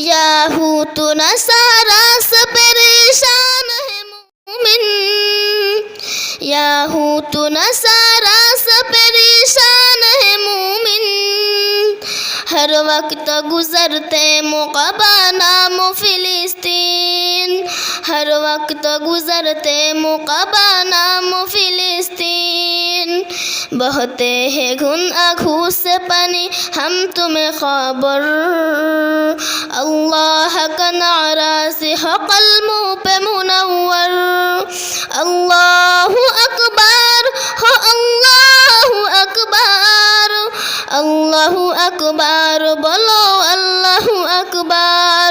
याहूत नसारा से परेशान है मोमिन याहूत नसारा से परेशान है मोमिन हर वक्त गुजरते मुकबा नाम फिलिस्तीन हर वक्त गुजरते मुकबा नाम फिलिस्तीन بہتے ہیں گن آنکھوں سے پانی ہم تمہیں خبر۔ اللہ کا نعرہ سے حق پہ منور۔ اللہ اکبر ہو اللہ اکبر۔ اللہ اکبر، بولو اللہ اکبر۔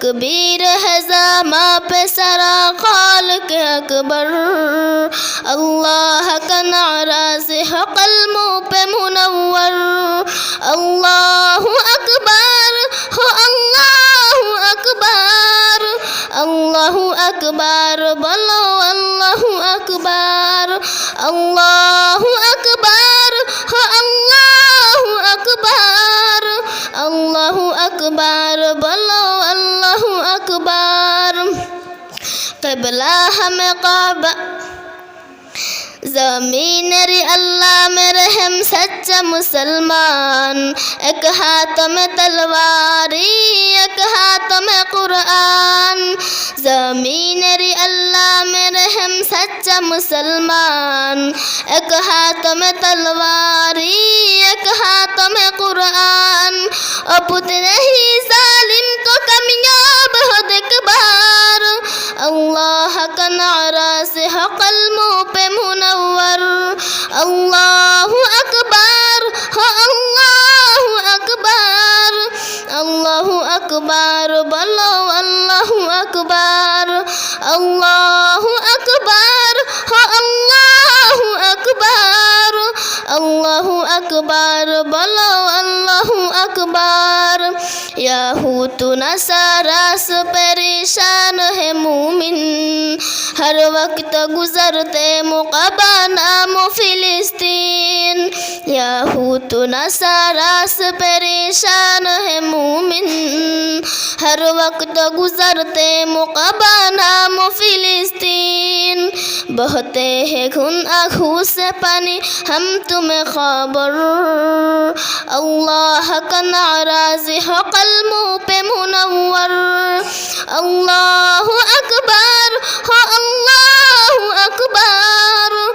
تكبير هزاما بسرى خالق أكبر الله كنع راسه قلبه منور الله أكبر هو الله أكبر الله أكبر بل الله أكبر الله أكبر هو الله أكبر الله أكبر بل قبلہ ہمیں کعبہ زمین ری اللہ میں رحم سچا مسلمان ایک ہاتھ میں تلواری ایک ہاتھ میں قرآن زمین ری اللہ میں رحم سچا مسلمان ایک ہاتھ میں تلواری ایک ہاتھ میں قرآن اور پتر ہی ظالم الله كان راسه قلبه منور الله أكبر الله أكبر الله أكبر بلو الله أكبر الله আল্লাহু আকবার, বলো আল্লাহু আকবার। ইয়াহুতু নাসারাস পরেশান হে মুমিন, হর ওয়াক্ত গুজরতে মুকাবা নাম ফিলিস্তিন। ইয়াহুতু নাসারাস পরেশান হে মুমিন हर वक्त गुजरते मुकबा नाम फिलिस्तीन बहते हैं खून आँखों से पानी हम तुम्हें खबर अल्लाह का नाराज हकल मुँह पे मुनवर अल्लाह अकबर हो अल्लाह अकबर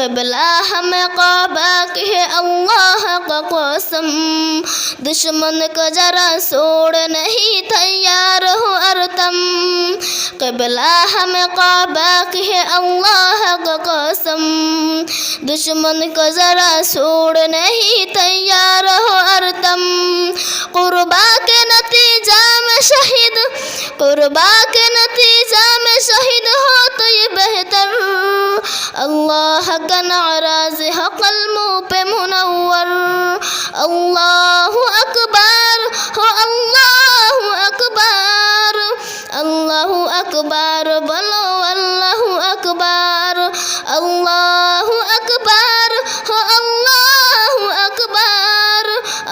कबला हमें काबा के है अल्लाह का कसम दुश्मन को जरा छोड़ नहीं तैयार हो अरतम कबला हमें काबा के है अल्लाह का कसम दुश्मन को जरा छोड़ नहीं तैयार हो अरतम कुर्बा के नतीजा में शहीद कुर्बा के नतीजा में शहीद بهتر الله كان عرازه قلبه منور الله أكبر الله أكبر الله أكبر بل والله أكبر الله أكبر الله أكبر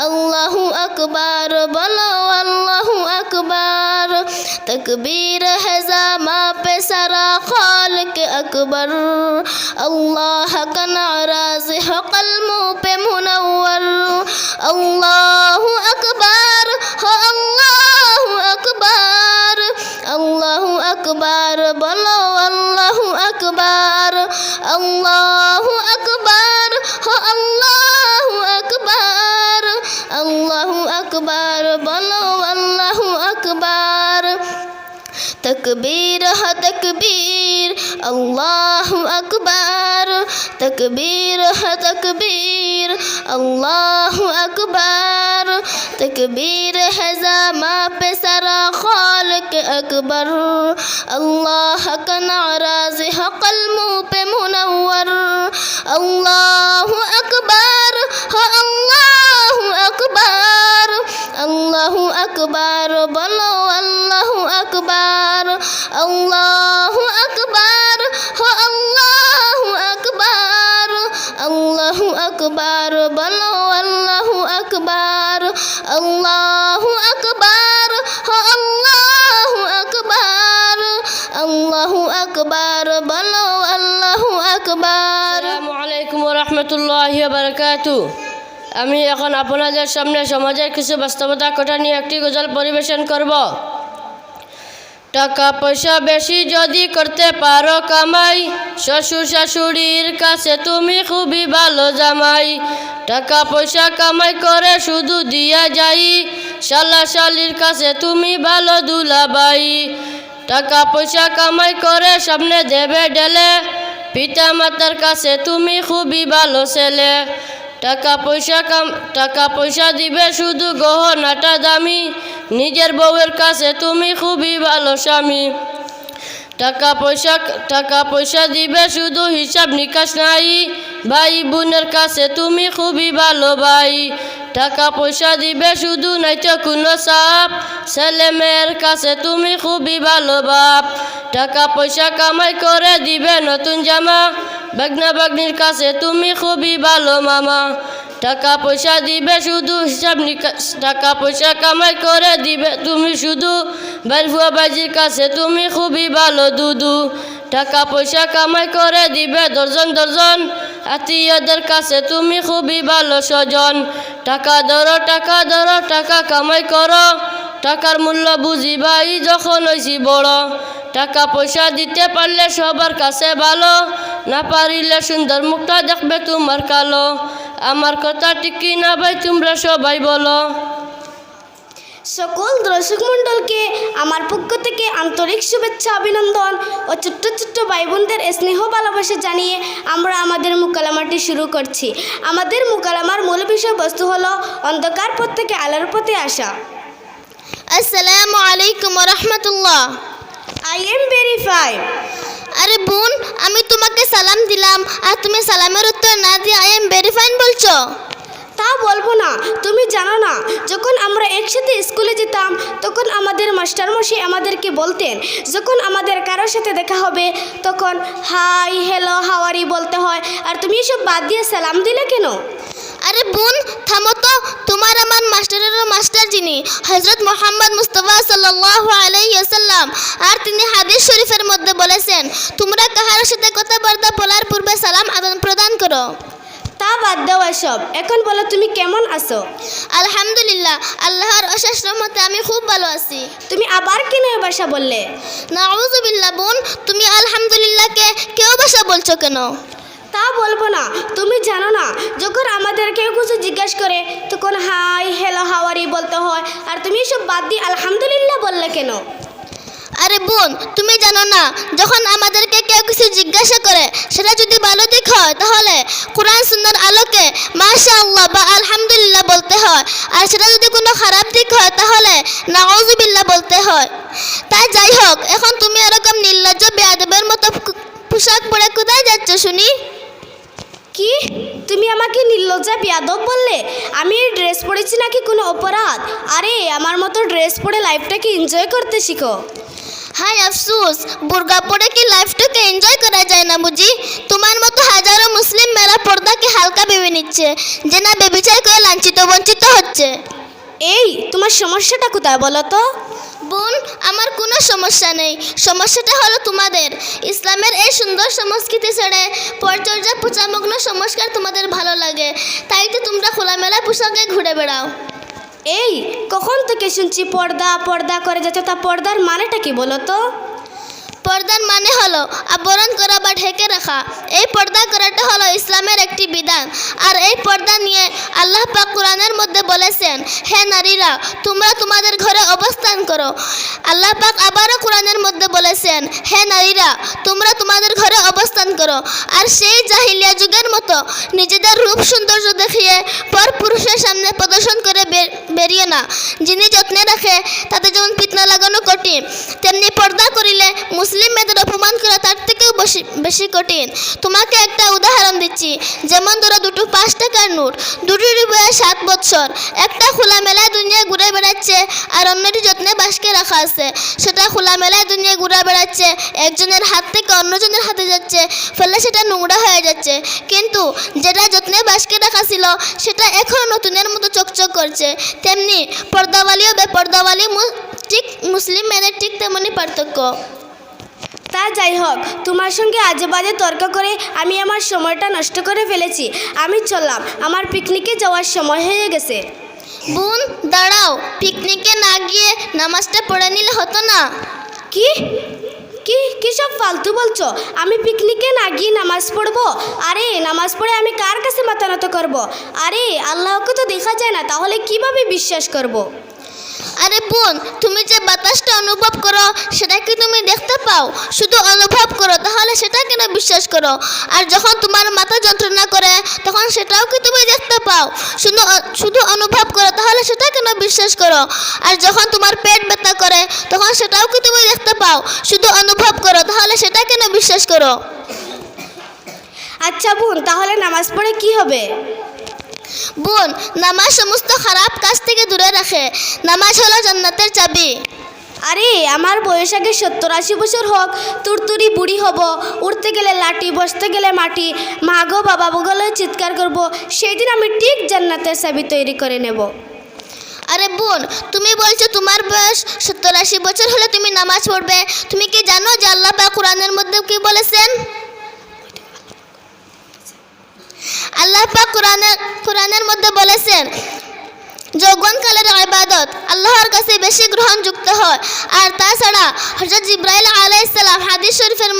الله أكبر بل والله أكبر تكبير ہے زما پہ سرا أكبر الله كنعراز حق الموب منور الله أكبر الله أكبر الله أكبر بلو الله أكبر الله أكبر الله أكبر الله أكبر بلو الله أكبر تكبير حد তকবীর, আল্লাহ আকবার, তকবীর তকবীর, আল্লাহ আকবার, তকবীর হজামা পে সারা খালক আকবর আল্লাহ কা নারাজ হকল মুহ পে মুনওয়ার, আল্লাহ আকবার, হ আল্লাহ আকবার আল্লাহ আকবার, বলো আল্লাহ আকবার, আল্লাহ আকবর, বলো আল্লাহু আকবর, আল্লাহ আকবার আল্লাহু আকবার, আল্লাহ আকবার, বলো আল্লাহু আকবার। আসসালামু আলাইকুম রহমতুল্লাহ বারকাত। আমি এখন আপনাদের সামনে সমাজের কিছু বাস্তবতা কথা নিয়ে একটি গজল পরিবেশন করব। টাকা পয়সা বেশি যদি করতে পারো কামাই। শ্বশুর শাশুড়ির কাছে তুমি খুবই ভালো জামাই। টাকা পয়সা কামাই করে শুধু দিয়া যাই। শালা শালির কাছে তুমি ভালো দুলাবাই টাকা পয়সা কামাই করে সামনে দেবে ডেলে পিতা মাতার কাছে তুমি খুবই ভালো ছেলে। টাকা পয়সা কাম টাকা পয়সা দিবে শুধু গহনাটা দামি। নিজের বউয়ের কাছে তুমি খুবই ভালো স্বামী। টাকা পয়সা টাকা পয়সা দিবে শুধু হিসাব নিকাশ নাই। ভাই বোনের কাছে তুমি খুবই ভালো ভাই। টাকা পয়সা দিবে শুধু নয়তো কোনো চাপ। ছেলে মেয়ের কাছে তুমি খুবই ভালো বাপ। টাকা পয়সা কামাই করে দিবে নতুন জামা। বাগনা বাগনির কাছে তুমি খুবই ভালো মামা। টাকা পয়সা দিবে শুধু হিসাব নিকাশ, টাকা পয়সা কামাই করে দিবে। তুমি শুধু বালফুয়া বাজির কাছে তুমি খুবই ভালো দুদু। টাকা পয়সা কামাই করে দিবে দর্জন দর্জন আত্মীয়দের কাছে তুমি খুবই ভালো স্বজন। টাকা ধরো টাকা ধরো, টাকা কামাই করো। টাকার মূল্য বুঝি ভাই, যখন হয়েছি বড়। টাকা পয়সা দিতে পারলে সবার কাছে ভালো, না পারিলে সুন্দর মুখটা দেখবে তোমার কালো। আমার কথা টিকি না ভাই তোমরা সবাই বলো। সকল দর্শক মণ্ডলকে আমার পক্ষ থেকে আন্তরিক শুভেচ্ছা অভিনন্দন ও ছোট্ট ছোট্ট ভাই বোনদের স্নেহ ভালোবাসা জানিয়ে আমরা আমাদের মুকালামাটি শুরু করছি। আমাদের মোকালামার মূল বিষয়বস্তু হলো অন্ধকার পথ থেকে আলোর পথে আসা। আসসালামু আলাইকুম রহমতুল্লাহ। আই এম ভেরিফাই আরে বোন, আমি তোমাকে সালাম দিলাম, আর তুমি সালামের উত্তর না দিয়ে আই এম ভেরিফাইন বলছো। তা বলব না, তুমি জানো না, যখন আমরা একসাথে স্কুলে যেতাম, তখন আমাদের মাস্টারমশাই আমাদেরকে বলতেন, যখন আমাদের কারোর সাথে দেখা হবে, তখন, হাই হ্যালো হাওয়ারি বলতে হয়, আর তুমি এসব বাদ দিয়ে সালাম দিলে কেন? আরে বোন থামো তো। তোমার আমার মাস্টারেরও মাস্টার যিনি হজরত মোহাম্মদ মুস্তফা সাল্লাল্লাহু আলাইহি ওয়াসাল্লাম। আর তিনি হাদিস শরীফের মধ্যে বলেছেন তোমরা কাহার সাথে কথাবার্তা বলার পূর্বে সালাম আদান প্রদান করো। তা বাদ দাও এসব। এখন বলো তুমি কেমন আছো? আলহামদুলিল্লাহ আল্লাহর অশেষ রহমতে আমি খুব ভালো আছি। তুমি আবার কেন এ ভাষা বললে? নাউজুবিল্লাহ বোন তুমি আলহামদুলিল্লাহকে কেউ ভাষা বলছো কেন? তা বলব না। তুমি জানো না, যখন আমাদের কেউ কিছু জিজ্ঞাসা করে, তখন হাই হ্যালো হাওয়ারি বলতে হয়। আর তুমি এসব বাদ দিয়ে আলহামদুলিল্লাহ বললে কেন? আরে বোন, তুমি জানো না, যখন আমাদেরকে কেউ কিছু জিজ্ঞাসা করে, সেটা যদি ভালো দিক হয়, তাহলে কোরআন সুন্দর আলোকে মাশা আল্লাহ বা আলহামদুলিল্লাহ বলতে হয়। আর সেটা যদি কোনো খারাপ দিক হয়, তাহলে নাউজুবিল্লাহ বলতে হয়। তাই যাই হোক, এখন তুমি এরকম নির্লজ্জ বেয়াদবের মতো পোশাক পরে কোথায় যাচ্ছ শুনি? কি? তুমি আমাকে নির্লজ্জা, বিয়াদব বললে? আমি এই ড্রেস পরেছি নাকি কোনো অপরাধ? আরে, আমার মতো ড্রেস পরে লাইফটাকে এনজয় করতে শিখো। হাই আফসুস, বুর্গা পরে কি লাইফটাকে এনজয় করা যায় না বুঝি? তোমার মতো হাজারো মুসলিম মেয়েরা পর্দাকে হালকা ভেবে নিচ্ছে, যে না বেবিচার করে লাঞ্ছিত বঞ্চিত হচ্ছে। এই তোমার সমস্যাটা কোথায় বলো তো? বোন আমার কোনো সমস্যা নেই। সমস্যাটা হলো তোমাদের। ইসলামের এই সুন্দর সংস্কৃতি ছেড়ে পরচর্যা পোচামগ্ন সংস্কার তোমাদের ভালো লাগে। তাই তো তোমরা খোলামেলা পোশাকে ঘুরে বেড়াও। এই কখন থেকে শুনছি পর্দা পর্দা করে যাচ্ছে? তা পর্দার মানেটা কি বলো তো? পর্দার মানে হলো আবরণ করা বা ঢেকে রাখা। এই পর্দা করাটা হলো ইসলামের একটি বিধান। আর এই পর্দা নিয়ে আল্লাহ পাক কোরআনের মধ্যে বলেছেন, হে নারীরা, তোমরা তোমাদের ঘরে অবস্থান করো। আল্লাহ পাক আবারও কোরআনের মধ্যে বলেছেন, হে নারীরা, তোমরা তোমাদের ঘরে অবস্থান করো। আর সেই জাহিলিয়া যুগের মতো নিজেদের রূপ সৌন্দর্য দেখিয়ে পর পুরুষের সামনে প্রদর্শন করে বেরিয়ে না। যিনি যত্নে রাখে, তাতে যেমন ফিতনা লাগানো কঠিন, তেমনি পর্দা করিলে মুসলিম মেয়েদের অপমান করা তার থেকেও বেশি বেশি কঠিন। তোমাকে একটা উদাহরণ দিচ্ছি। যেমন ধরো দুটো পাঁচ টাকার নোট দুটোরই বয়স সাত বছর। একটা খোলা মেলায় দুনিয়ায় ঘুরে বেড়াচ্ছে আর অন্যটি যত্নে বাসকে রাখা আছে। সেটা খোলা মেলায় দুনিয়ায় ঘুরে বেড়াচ্ছে, একজনের হাত থেকে অন্যজনের হাতে যাচ্ছে, ফলে সেটা নোংরা হয়ে যাচ্ছে। কিন্তু যেটা যত্নে বাসকে রাখা ছিল, সেটা এখনও নতুনের মতো চকচক করছে। তেমনি পর্দাওয়ালি ও বেপর্দাওয়ালি ঠিক মুসলিম মেয়েদের ঠিক তেমনই পার্থক্য। তা যাই হোক তোমার সঙ্গে আজে বাজে তর্ক করে আমি আমার সময়টা নষ্ট করে ফেলেছি। আমি চললাম আমার পিকনিকে যাওয়ার সময় হয়ে গেছে। বোন দাঁড়াও পিকনিকে না গিয়ে নামাজটা পড়ে নিলে হতো না। কি? কি? কি সব ফালতু বলছো? আমি পিকনিকে না গিয়ে নামাজ পড়ব? আরে নামাজ পড়ে আমি কার কাছে মাথা নত করব? আরে আল্লাহকে তো দেখা যায় না তাহলে কীভাবে বিশ্বাস করব। আরে বোন, তুমি যে বাতাসটা অনুভব করো, সেটা কি তুমি দেখতে পাও? শুধু অনুভব করো, তাহলে সেটা কেন বিশ্বাস করো? আর যখন তোমার মাথা যন্ত্রণা করে, তখন সেটাও কি তুমি দেখতে পাও? শুধু শুধু অনুভব করো, তাহলে সেটা কেন বিশ্বাস করো? আর যখন তোমার পেট ব্যথা করে, তখন সেটাও কি তুমি দেখতে পাও? শুধু অনুভব করো, তাহলে সেটা কেন বিশ্বাস করো? আচ্ছা বোন, তাহলে নামাজ পড়ে কি হবে? বোন নামাজ সমস্ত খারাপ কাজ থেকে দূরে রাখে। নামাজ হলো জান্নাতের চাবি। আরে আমার বয়স আগে সত্তর আশি বছর হোক তুরতুরি বুড়ি হব উঠতে গেলে লাঠি বসতে গেলে মাটি মা গো বাবা বগলে চিৎকার করব সেই দিন আমি ঠিক জান্নাতের চাবি তৈরি করে নেব। আরে বোন তুমি বলছো তোমার বয়স সত্তর আশি বছর হলে তুমি নামাজ পড়বে। তুমি কি জানো যে আল্লাহ পাক কোরআনের মধ্যে কি বলেছেন? আল্লাহ পাক কোরআনের কোরআনের মধ্যে বলেছেন যৌবনকালের ইবাদত আল্লাহর কাছে বেশি গ্রহণযুক্ত হয়। আর তাছাড়া হজরত জিব্রাইল আলাইসাল্লাম হাদিস শরীফের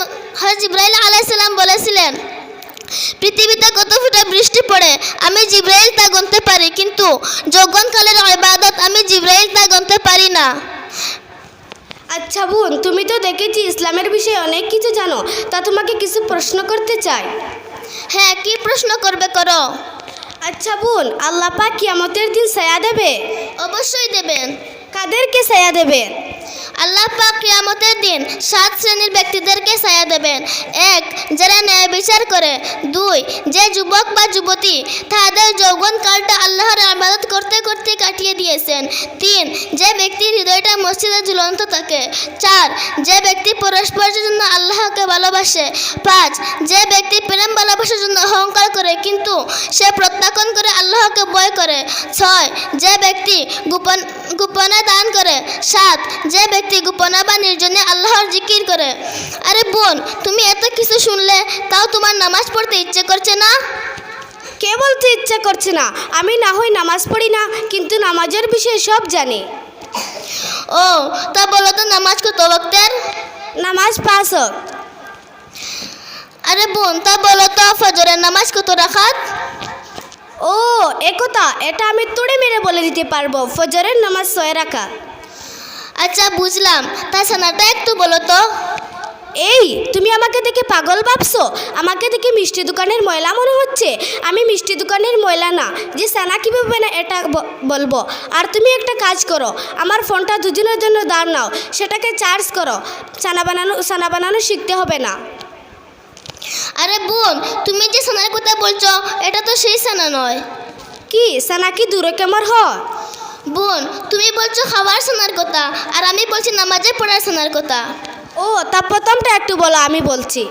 হজরত জিব্রাইল আলাইসাল্লাম বলেছিলেন, পৃথিবীতে কত ফুটা বৃষ্টি পড়ে, আমি জিব্রাইল তা গুনতে পারি, কিন্তু যৌবনকালের ইবাদত আমি জিব্রাইল তা গুনতে পারি না। আচ্ছা বোন, তুমি তো দেখেছি ইসলামের বিষয়ে অনেক কিছু জানো, তা তোমাকে কিছু প্রশ্ন করতে চাই। হ্যাঁ কি প্রশ্ন করবে করো? আচ্ছা বোন আল্লাহ পাক কিয়ামতের দিন ছায়া দেবে? অবশ্যই দেবেন কাদেরকে ছায়া দেবে? আল্লাহ পাক কিয়ামতের দিন সাত শ্রেণির ব্যক্তিদেরকে ছায়া দেবেন এক যারা ন্যায় বিচার করে। দুই যে যুবক বা যুবতী তাদের যৌবন কালটা আল্লাহর আবাদত করতে করতে কাটিয়ে দিয়েছেন। তিন যে ব্যক্তির হৃদয়টা মসজিদে ঝুলন্ত থাকে। চার যে ব্যক্তি পরস্পরের জন্য আল্লাহকে ভালোবাসে। পাঁচ যে ব্যক্তি করে কিন্তু সে প্রত্যাখ্যান করে আল্লাহকে ভয় করে। ছয় যে ব্যক্তি গোপন গোপনে দান করে। সাত যে ব্যক্তি গোপনে বা নির্জনে আল্লাহর জিকির করে। আরে বোন তুমি এত কিছু শুনলে তাও তোমার নামাজ পড়তে ইচ্ছে করছে না? কে বলতে ইচ্ছা করছে না? আমি না হয় নামাজ পড়ি না কিন্তু নামাজের বিষয়ে সব জানি। ও তা বলো তো নামাজ কত বক্তের নামাজ পাঁচ আরে বোন তা বলো তো ফজরের নামাজ কত রাখাত? ও একথা এটা আমি তুড়ে মেরে বলে দিতে পারব ফজরের নামাজ ছয় রাখা আচ্ছা বুঝলাম। তা সানাটা একটু বলো তো। এই তুমি আমাকে দেখে পাগল ভাবছ? আমাকে দেখে মিষ্টি দোকানের ময়লা মনে হচ্ছে? আমি মিষ্টি দোকানের ময়লা না যে সানা কীভাবে না এটা বলব? আর তুমি একটা কাজ করো আমার ফোনটা দুজনের জন্য দাঁড় নাও সেটাকে চার্জ করো। সানা বানানো সানা বানানো শিখতে হবে না। আরে বোন তুমি যে সানার কথা বলছো এটা তো সেই সানা নয়। কি সানা কি দূরে কেমন হয় বোন তুমি বলছো খাবার সানার কথা আর আমি বলছি নামাজে পড়ার সানার কথা। ও তা প্রথমটা একটু বলো আমি বলছি।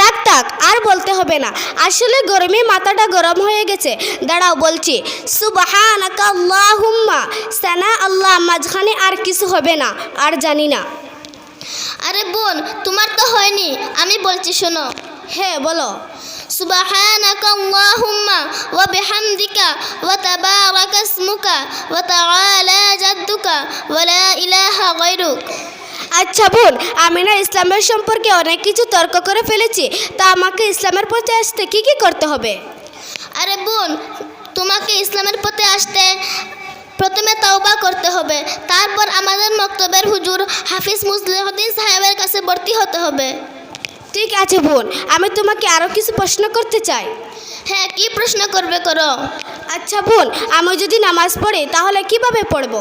তাক তাক আর বলতে হবে না। আসলে গরমে মাথাটা গরম হয়ে গেছে। দাঁড়াও বলছি। সুবহানাকা আল্লাহুম্মা। সানা আল্লাহ মাঝখানে আর কিছু হবে না আর জানি না। আরে বোন তোমার তো হয়নি আমি বলছি শোনো হ্যাঁ বলো سبحانك اللهم وبحمدك وتبارك اسمك وتعالى جدك ولا إله غيرك আচ্ছা বোন আমি না ইসলামের সম্পর্কে অনেক কিছু তর্ক করে ফেলেছি তা আমাকে ইসলামের পথে আসতে কি কি করতে হবে আরে বোন তোমাকে ইসলামের পথে আসতে প্রথমে তওবা করতে হবে তারপর আমাদের মক্তবের হুজুর হাফিজ মুসলিহদ্দিন সাহেবের কাছে ভর্তি হতে হবে ঠিক আছে বোন আমি তোমাকে আরও কিছু প্রশ্ন করতে চাই হ্যাঁ কি প্রশ্ন করবে করো আচ্ছা বোন আমি যদি নামাজ পড়ি তাহলে কীভাবে পড়ব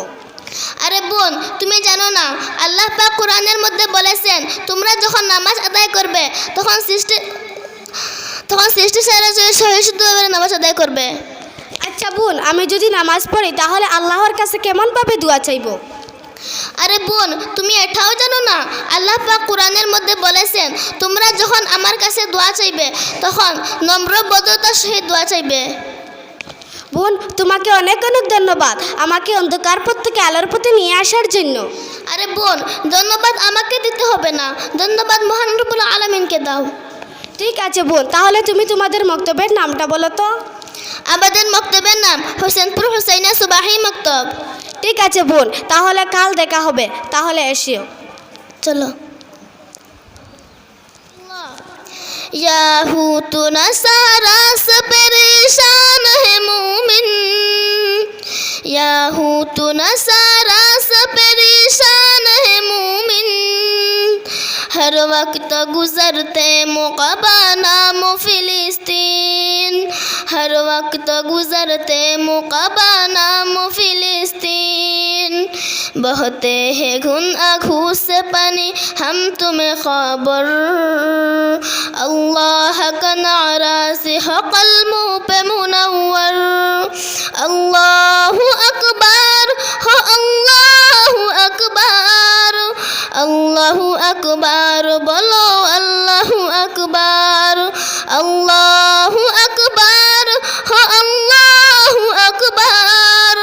আরে বোন তুমি জানো না আল্লাহ পাক কোরআনের মধ্যে বলেছেন তোমরা যখন নামাজ আদায় করবে তখন সৃষ্টি তখন সৃষ্টি সারা সহিষ্ণুভাবে নামাজ আদায় করবে আচ্ছা বোন আমি যদি নামাজ পড়ি তাহলে আল্লাহর কাছে কেমনভাবে দোয়া চাইব? আরে বোন তুমি এটাও জানো না আল্লাহ পাক কোরআনের মধ্যে বলেছেন তোমরা যখন আমার কাছে দোয়া চাইবে তখন নম্র বদতার সহিত দোয়া চাইবে। বোন তোমাকে অনেক অনেক ধন্যবাদ আমাকে অন্ধকার পথ থেকে আলোর পথে নিয়ে আসার জন্য। আরে বোন ধন্যবাদ আমাকে দিতে হবে না ধন্যবাদ মহান রুবুল আলমিনকে দাও। ঠিক আছে বোন তাহলে তুমি তোমাদের মক্তবের নামটা বলো তো। আমাদের মক্তবের নাম হোসেনপুর হোসাইনা সুবাহি মক্তব ঠিক আছে বোন তাহলে কাল দেখা হবে তাহলে এসিও चलो याहूत नसारा से परेशान है मोमिन याहूत नसारा हर वक्त गुजरते मुकबा नाम फिलिस्तीन हर वक्त गुजरते मुकबा नाम फिलिस्तीन बहते हैं घुन आँखों से पानी हम तुम्हें खबर अल्लाह का नारा से हकल मुँह पे मुनवर अल्लाह अकबर हो अल्लाह अकबर আল্লাহু আকবার, বলো আল্লাহু আকবার আল্লাহু আকবার, হ আল্লাহু আকবার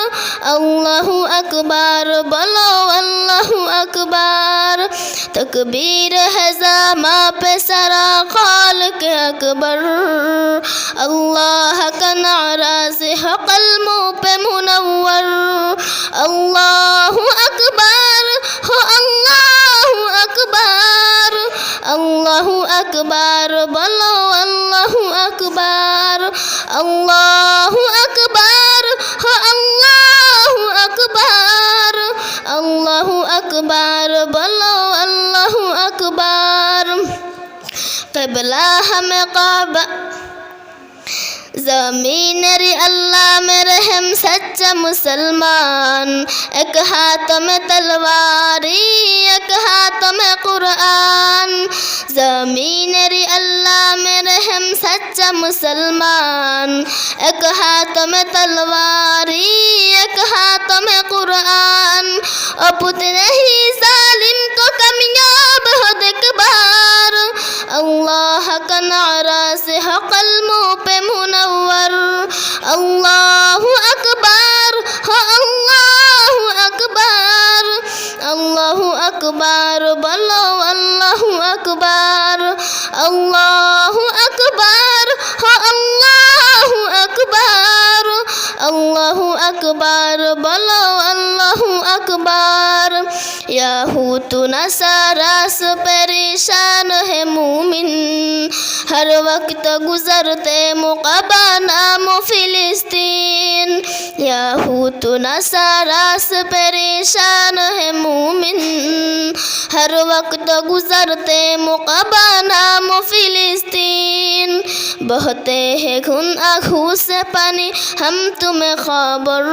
আল্লাহু আকবার, বলো আল্লাহু আকবার, তকবীর হজামা পে সারা খালক আকবর আল্লাহ কা নারা সে হকলমো পে মুনওয়ার, আল্লাহু আকবার, হো আল্লাহ আকবার। আল্লাহু আকবার, বলো আল্লাহু আকবার। আল্লাহু আকবার, হ আল্লাহু আকবার। আল্লাহু আকবার, বলো আল্লাহু আকবার। কবলা হমে কাবা ज़मीन रे अल्लाह में रहम सच्चा मुसलमान। एक हाथ में तलवारी, एक हाथ में कुरान। ज़मीन रे अल्लाह में रहम सच्चा मुसलमान। एक हाथ में तलवारी, एक हाथ में कुरान। और पुत्र ही जालिम को कामयाब हो देख الله كان حق قلبه منور. الله أكبر. الله أكبر. الله أكبر. بلو الله أكبر. الله أكبر. الله أكبر. الله أكبر. بلو الله أكبر. अल्लाह अकबर बोलो अल्लाह अकबर याहूत नसारा से परेशान है मूमिन हर वक्त गुजरते मुकबा नाम फिलिस्तीन याहूत नसारा से परेशान है मूमिन हर वक्त गुजरते मुकबा नाम फिलिस्तीन बहते हैं खून आँखों से पानी हम तुम्हें खबर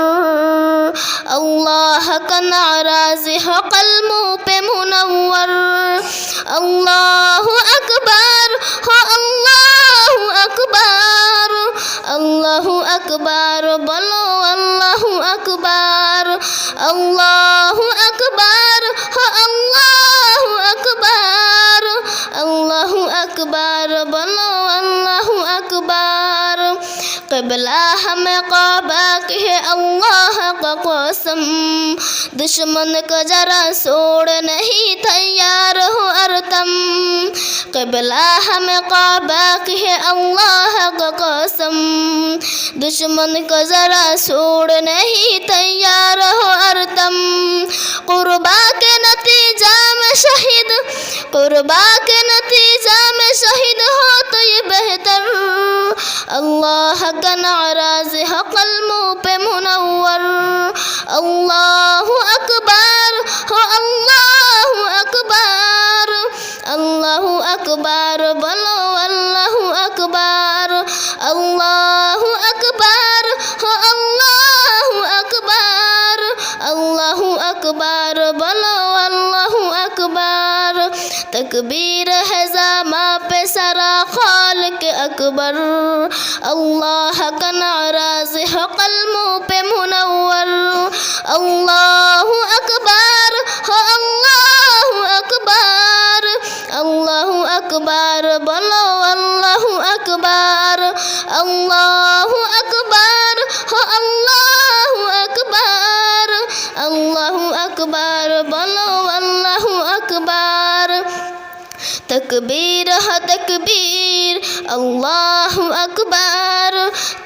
अल्लाह का नाराज हकल الموب منور الله أكبر الله أكبر الله أكبر بلو الله أكبر الله أكبر الله أكبر الله أكبر بلو अल्लाह अकबर बोलो अल्लाह अकबर कबला हमें काबा के है अल्लाह का कसम दुश्मन को जरा छोड़ नहीं तैयार हो अरतम कबला हमें काबा के है अल्लाह का कसम दुश्मन को जरा छोड़ नहीं तैयार हो अरतम कुर्बा के नतीजा में शहीद कुर्बा के नतीजा में शहीद हो तो ये बेहतर अल्लाह का नाराज हकल मुँह पे मुनवर अल्लाह अकबर हो अल्लाह अकबर अल्लाह अकबर बोलो अल्लाह अकबर अल्लाह अकबर हो अल्लाह अकबर अल्लाह अकबर बोलो अल्लाह अकबर तकबीर है जामा पे सरा खाल أكبر الله كنعراز حق الموب منور الله أكبر الله أكبر الله أكبر بلو الله أكبر الله أكبر الله أكبر الله أكبر بلو الله أكبر تكبير تكبير আল্লাহ আকবার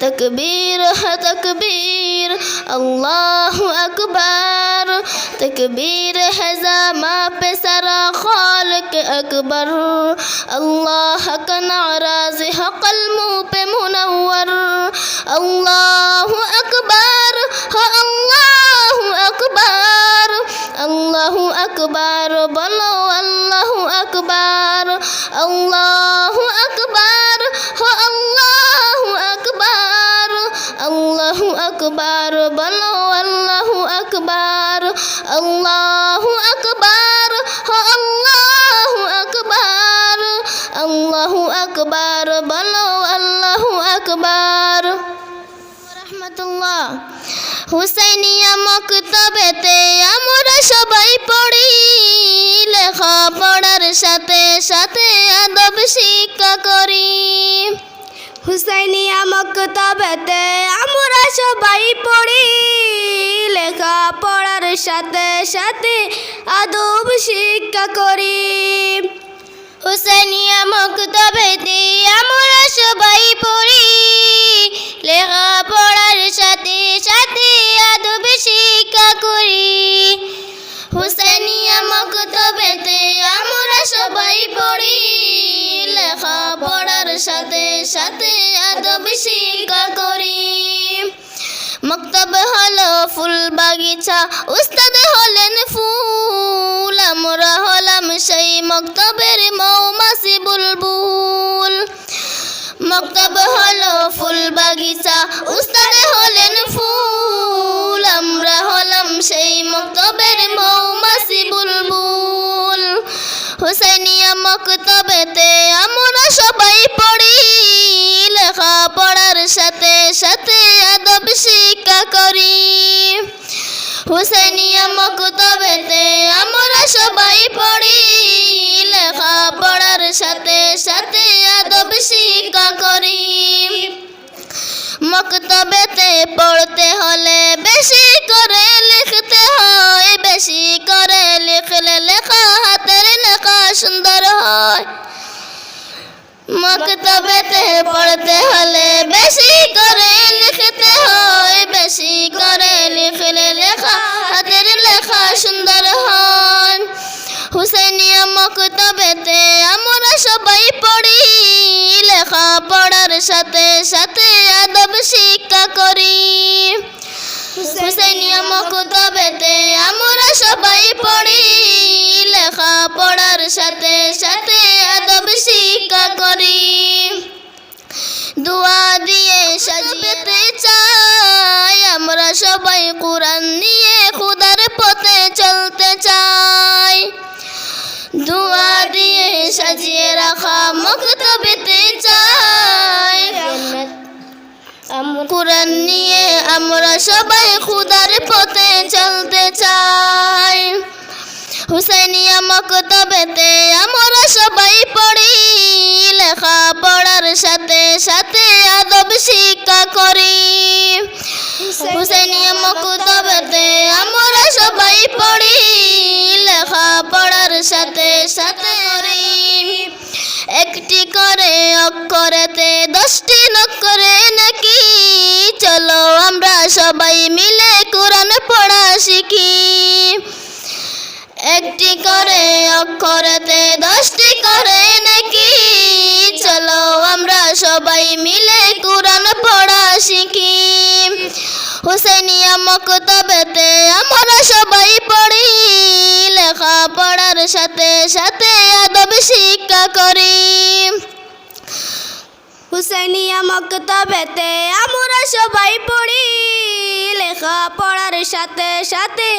তকবীর তকবীর আল্লাহ আকবার তকবীর হজামা পে সারা খালক আকবর আল্লাহ ক নারাজ হকল মুহ পে মুনওয়ার আল্লাহ আকবার হ আল্লাহ আকবার আল্লাহ আকবার বলো আল্লাহ আকবার আল্লাহ আল্লাহু আকবার, বলো আল্লাহু আকবার আল্লাহু আকবার, হ আল্লাহু আকবার আল্লাহু আকবার, বলো আল্লাহু আকবার। রহমতুল্লাহ। হুসাইনিয়া মক্তবেতে আমরা সবাই পড়ি লেখা পড়ার সাথে সাথে আদব শিক্ষা করি। হুসাইনিয়া মক্তবেতে আমরা সবাই পড়ি। লেখা পড়ার সাথে সাথে আদব শিক্ষা করি। হুসাইনিয়া মক্তবেতে আমরা সবাই পড়ি। লেখা পড়ার সাথে সাথে আদব শিক্ষা করি। হুসাইনিয়া মক্তবেতে আমরা সবাই পড়ি। লেখা পড়ার সাথে সাথে আদব শিক্ষা করি। মক্তব হলো ফুল বাগিচা, উস্তাদ হলেন ফুল। আমরা হলাম সেই মক্তবের মৌমাসি বুলবুল। মক্তব হলো ফুল বাগিচা, উস্তাদ হলেন ফুল। আমরা হলাম সেই বুলবুল হুসাইনিয়া মক্তবেতে আমরা সবাই পড়ি। লেখা পড়ার সাথে সাথে আদব শিক্ষা করি। হুসাইনিয়া মক্তবেতে আমরা সবাই পড়ি। লেখা পড়ার সাথে সাথে আদব শিক্ষা করি। মক্তবেতে পড়তে হলে বেশি করে লিখতে হয়। বেশি করে লিখলে লেখা, হাতের লেখা সুন্দর হয়। মক্তবেতে পড়তে হলে বেশি করে লিখতে হয়। বেশি করে লিখলে লেখা, হাতের লেখা সুন্দর মক্তবেতে আমরা সবাই পড়ি লেখা পড়ার সাথে সাথে আদব শিক্ষা করি। হুসেনিয়া মক্তবেতে আমরা সবাই পড়ি লেখা পড়ার সাথে সাথে আদব শিক্ষা করি। দোয়া দিয়ে সাজবেতে চাই, আমরা সবাই কোরআন নিয়ে খুদার পথে চলতে চাই। দোয়া দিয়ে সাজিয়ে রাখা মক্তবেতে চাই। কোরআন নিয়ে আমরা সবাই খুদার পথে চলতে চাই। হুসাইনিয়া মক্তবেতে আমরা সবাই পড়ি লেখা পড়ার সাথে সাথে আদব শিক্ষা করি। হুসেনিয়া মকুতবেতে আমরা সবাই পড়ি লেখা পড়ার সাথে সাথে একটি করে অক্ষরেতে, দশটি নক্ষরে নাকি? চলো আমরা সবাই মিলে কোরআন পড়া শিখি। একটি করে অক্ষরেতে, দশটি করে নাকি? চলো আমরা সবাই মিলে কোরআন পড়া শিখি। হুসেনিয়া মকতবেতে আমরা সবাই পড়ি লেখা পড়ার সাথে সাথে আদব শিক্ষা করি। হুসাইনিয়া মক্তবেতে আমরা সবাই পড়ি লেখা পড়ার সাথে সাথে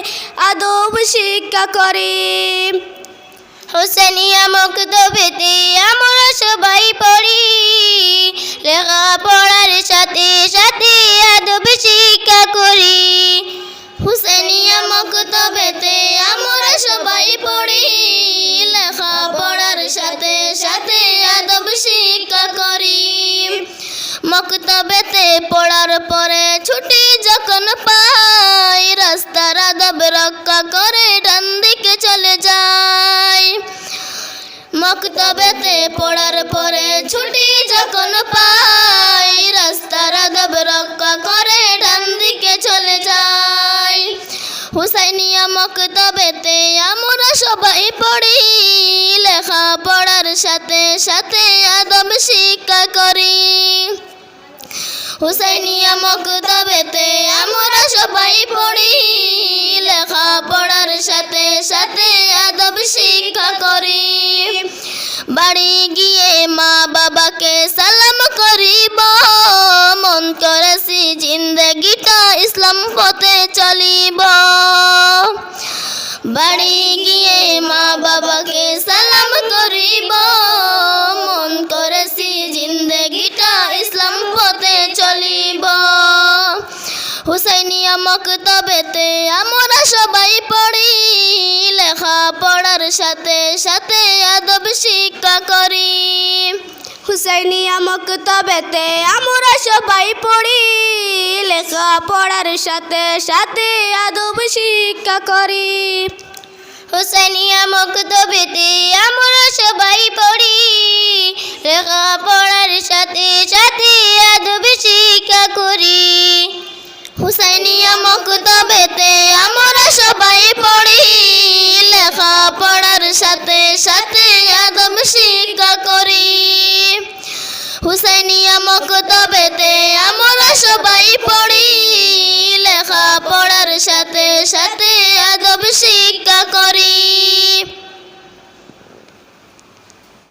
আদব শিক্ষা করি। হুসেনিয়া মকতবেতে আমরা সবাই পড়ি। লেখা পড়ার সাথে সাথে আদব শিক্ষা করি। হুসেনিয়া মকতবেতে আমরা সবাই পড়ি। লেখা পড়ার সাথে সাথে আদব শিক্ষা করি। মক্তবেতে পড়ার পরে ছুটি যখন পাই, রাস্তার আদব রক্ষা করে ডান দিকে চলে যাই। মক্তবেতে পড়ার পরে ছুটি যখন পাই, রাস্তার আদব রক্ষা করে ডান দিকে চলে যাই। হুসাইনিয়া মক্তবেতে আমরা সবাই পড়ি লেখা পড়ার সাথে সাথে আদব শিক্ষা করি। হুসাইনিয়া মকতবেতে আমরা সবাই পড়ি। লেখা পড়ার সাথে সাথে আদব শিক্ষা করি। বাড়ি গিয়ে মা বাবাকে সালাম করিব। মন করেছি জিন্দগিটা ইসলাম পথে চলিব। বাড়ি গিয়ে মা বাবাকে সালাম করিব। মন করেছি জিন্দগিটা ইসলাম মকতবেতে আমরা সবাই পড়ি লেখা পড়ার সাথে সাথে আদব শিক্ষা করি। হুসাইনিয়া তবেতে আমরা সবাই পড়ি লেখা পড়ার সাথে সাথে আদব শিক্ষা করি। হুসাইনিয়া মকতবেতে আমরা সবাই পড়ি লেখা পড়ার সাথে সাথে আদব শিক্ষা করি। হুসাইনিয়া মকতবেতে আমরা সবাই পড়ি। লেখা পড়ার সাথে সাথে আদম শিক্ষা করি। হুসাইনিয়া মকতবেতে আমরা সবাই পড়ি। লেখা পড়ার সাথে সাথে আদব শিক্ষা করি।